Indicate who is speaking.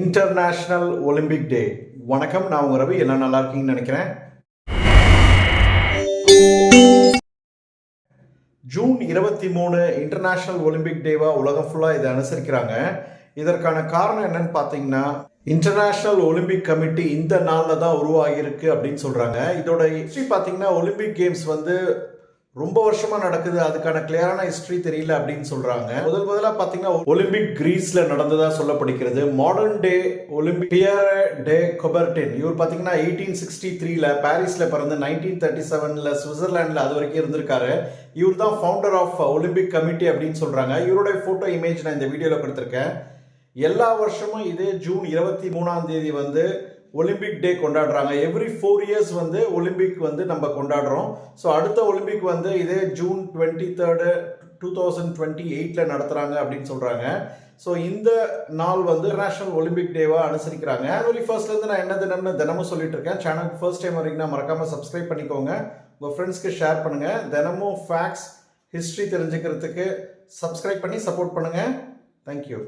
Speaker 1: International Olympic day வணக்கம் நான் உங்க ரவி. எல்லாம் நல்லா இருக்கீங்கன்னு நினைக்கிறேன். ஜூன் இருபத்தி மூணு இன்டர்நேஷ்னல் ஒலிம்பிக் டேவா உலகம் ஃபுல்லாக இதை அனுசரிக்கிறாங்க. இதற்கான காரணம் என்னன்னு பார்த்தீங்கன்னா இன்டர்நேஷ்னல் ஒலிம்பிக் கமிட்டி இந்த நாளில் தான் உருவாகியிருக்கு அப்படின்னு சொல்கிறாங்க இதோட ஹிஸ்ட்ரி பார்த்தீங்கன்னா ஒலிம்பிக் கேம்ஸ் வந்து ரொம்ப வருஷமா நடக்குது அதுக்கான கிளியரான ஹிஸ்டரி தெரியல அப்படின்னு சொல்றாங்க. முதல் முதலா பாத்தீங்கன்னா ஒலிம்பிக் கிரீஸ்ல நடந்ததா சொல்லப்படுகிறது. Modern day Olympic Pierre de Coubertin இவர் பாத்தீங்கன்னா எயிட்டீன் சிக்ஸ்டி த்ரீல பாரிஸ்ல பிறந்து நைன்டீன் தேர்ட்டி செவன்ல சுவிட்சர்லாண்ட்ல அது வரைக்கும் இருந்திருக்காரு. இவர் தான் ஃபவுண்டர் ஆஃப் ஒலிம்பிக் கமிட்டி அப்படின்னு சொல்றாங்க. இவருடைய போட்டோ இமேஜ் நான் இந்த வீடியோல கொடுத்துருக்கேன். எல்லா வருஷமும் இதே ஜூன் இருபத்தி மூணாம் தேதி வந்து ஒலிம்பிக் டே கொண்டாடுறாங்க. எவ்ரி ஃபோர் இயர்ஸ் வந்து ஒலிம்பிக் வந்து நம்ம கொண்டாடுறோம். ஸோ அடுத்த ஒலிம்பிக் வந்து இதே June twenty third two thousand twenty எயிட்டில் நடத்துகிறாங்க அப்படின்னு சொல்கிறாங்க ஸோ இந்த நாள் வந்து நேஷனல் ஒலிம்பிக் டேவாக அனுசரிக்கிறாங்க. ஜனவரி ஃபர்ஸ்ட்லேருந்து நான் என்ன தினம்னு தினமும் சொல்லிட்டு இருக்கேன். சேனலுக்கு ஃபர்ஸ்ட் டைம் வரைக்கும் மறக்காமல் சப்ஸ்கிரைப் பண்ணிக்கோங்க. உங்கள் ஃப்ரெண்ட்ஸ்க்கு ஷேர் பண்ணுங்கள் தினமும் ஃபேக்ட்ஸ் ஹிஸ்ட்ரி தெரிஞ்சுக்கிறதுக்கு சப்ஸ்கிரைப் பண்ணி சப்போர்ட் பண்ணுங்கள் தேங்க்யூ